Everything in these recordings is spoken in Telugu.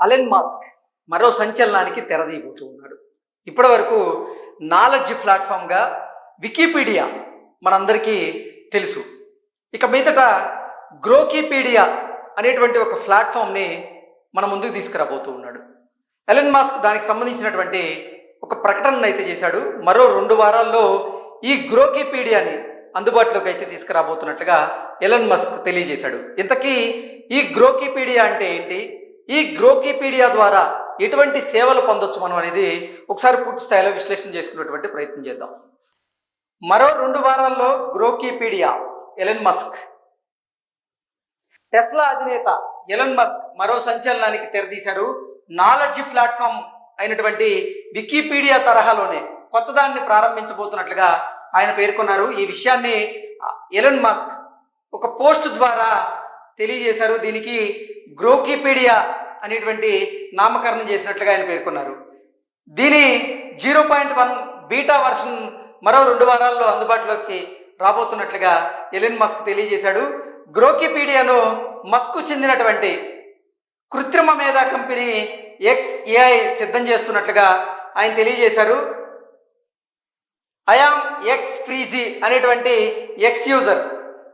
అలెన్ మాస్క్ మరో సంచలనానికి తెరదీయబోతూ ఉన్నాడు. ఇప్పటి వరకు నాలెడ్జ్ ప్లాట్ఫామ్గా వికీపీడియా మనందరికీ తెలుసు. ఇక మీదట గ్రోకీపీడియా అనేటువంటి ఒక ప్లాట్ఫామ్ని మన ముందుకు తీసుకురాబోతూ ఉన్నాడు. ఎలెన్ మాస్క్ దానికి సంబంధించినటువంటి ఒక ప్రకటన అయితే చేశాడు. మరో రెండు వారాల్లో ఈ గ్రోకీపీడియాని అందుబాటులోకి అయితే తీసుకురాబోతున్నట్లుగా ఎలన్ మస్క్ తెలియజేశాడు. ఇంతకీ ఈ గ్రోకీపీడియా అంటే ఏంటి? ఈ గ్రోకీపీడియా ద్వారా ఎటువంటి సేవలు పొందొచ్చు మనం అనేది ఒకసారి పూర్తి స్థాయిలో విశ్లేషణ చేసుకున్నటువంటి ప్రయత్నం చేద్దాం. మరో రెండు వారాల్లో గ్రోకీపీడియా ఎలన్ మస్క్. టెస్లా అధినేత ఎలన్ మస్క్ మరో సంచలనానికి తెరదీశారు. నాలెడ్జ్ ప్లాట్ఫామ్ అయినటువంటి వికీపీడియా తరహాలోనే కొత్తదాన్ని ప్రారంభించబోతున్నట్లుగా ఆయన పేర్కొన్నారు. ఈ విషయాన్ని ఎలన్ మస్క్ ఒక పోస్ట్ ద్వారా తెలియజేశారు. దీనికి గ్రోకీపీడియా అనేటువంటి నామకరణం చేసినట్లుగా ఆయన పేర్కొన్నారు. దీని zero point one beta version మరో రెండు వారాల్లో అందుబాటులోకి రాబోతున్నట్లుగా ఎలెన్ మస్క్ తెలియజేశాడు. గ్రోకీపీడియాను మస్కు చెందినటువంటి కృత్రిమ మేధా కంపెనీ ఎక్స్ ఏఐ సిద్ధం చేస్తున్నట్లుగా ఆయన తెలియజేశారు. ఐఆమ్ ఎక్స్ ఫ్రీజీ అనేటువంటి ఎక్స్ యూజర్.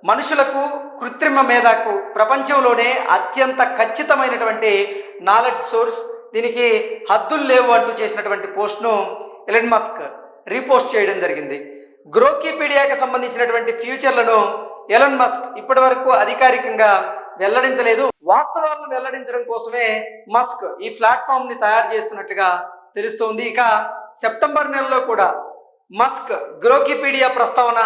మనుషులకు కృత్రిమ మేధకు ప్రపంచంలోనే అత్యంత ఖచ్చితమైనటువంటి నాలెడ్జ్ సోర్స్ దీనికి హద్దులు లేవు అంటూ చేసినటువంటి పోస్ట్ను ఎలన్ మస్క్ రీపోస్ట్ చేయడం జరిగింది. గ్రోకీపీడియాకి సంబంధించినటువంటి ఫ్యూచర్లను ఎలన్ మస్క్ ఇప్పటి వరకు అధికారికంగా వెల్లడించలేదు. వాస్తవాలను వెల్లడించడం కోసమే మస్క్ ఈ ప్లాట్ఫామ్ని తయారు చేస్తున్నట్టుగా తెలుస్తోంది. ఇక సెప్టెంబర్ నెలలో కూడా మస్క్ గ్రోకీపీడియా ప్రస్తావన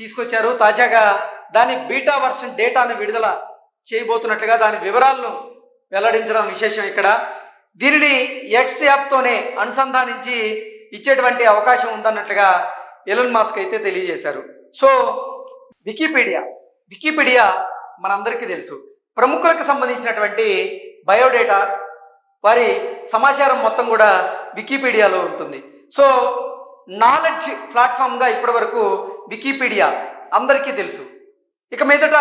తీసుకొచ్చారు. తాజాగా దాని బీటా వర్షన్ డేటాను విడుదల చేయబోతున్నట్లుగా దాని వివరాలను వెల్లడించడం విశేషం ఇక్కడ. దీనిని ఎక్స్ యాప్తోనే అనుసంధానించి ఇచ్చేటువంటి అవకాశం ఉందన్నట్లుగా ఎలన్ మాస్క్ అయితే తెలియజేశారు. సో వికీపీడియా వికీపీడియా మనందరికీ తెలుసు. ప్రముఖులకు సంబంధించినటువంటి బయోడేటా వారి సమాచారం మొత్తం కూడా వికీపీడియాలో ఉంటుంది. సో నాలెడ్జ్ ప్లాట్ఫామ్గా ఇప్పటివరకు వికీపీడియా అందరికీ తెలుసు. ఇక మీదట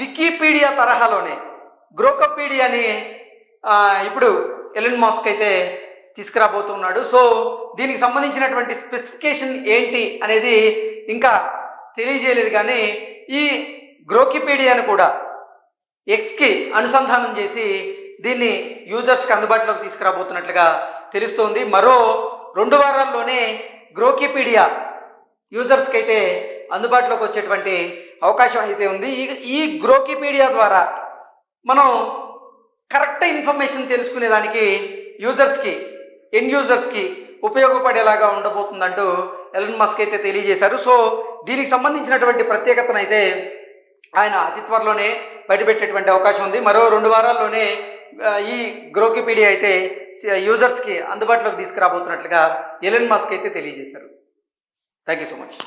వికీపీడియా తరహాలోనే గ్రోకపీడియాని ఇప్పుడు ఎలిన్ మాస్క్ అయితే తీసుకురాబోతున్నాడు. సో దీనికి సంబంధించినటువంటి స్పెసిఫికేషన్ ఏంటి అనేది ఇంకా తెలియజేయలేదు కానీ ఈ గ్రోకిపీడియాను కూడా ఎక్స్కి అనుసంధానం చేసి దీన్ని యూజర్స్కి అందుబాటులోకి తీసుకురాబోతున్నట్లుగా తెలుస్తోంది. మరో రెండు వారాల్లోనే గ్రోకిపీడియా యూజర్స్కి అయితే అందుబాటులోకి వచ్చేటువంటి అవకాశం అయితే ఉంది. ఈ ఈ గ్రోకిపీడియా ద్వారా మనం కరెక్ట్ ఇన్ఫర్మేషన్ తెలుసుకునేదానికి యూజర్స్కి ఎన్ యూజర్స్కి ఉపయోగపడేలాగా ఉండబోతుందంటూ ఎలన్ మస్క్ అయితే తెలియజేశారు. సో దీనికి సంబంధించినటువంటి ప్రత్యేకతను అయితే ఆయన అతి త్వరలోనే బయటపెట్టేటువంటి అవకాశం ఉంది. మరో రెండు వారాల్లోనే ఈ గ్రోకిపీడియా అయితే యూజర్స్కి అందుబాటులోకి తీసుకురాబోతున్నట్లుగా ఎలన్ మస్క్ అయితే తెలియజేశారు. Thank you so much.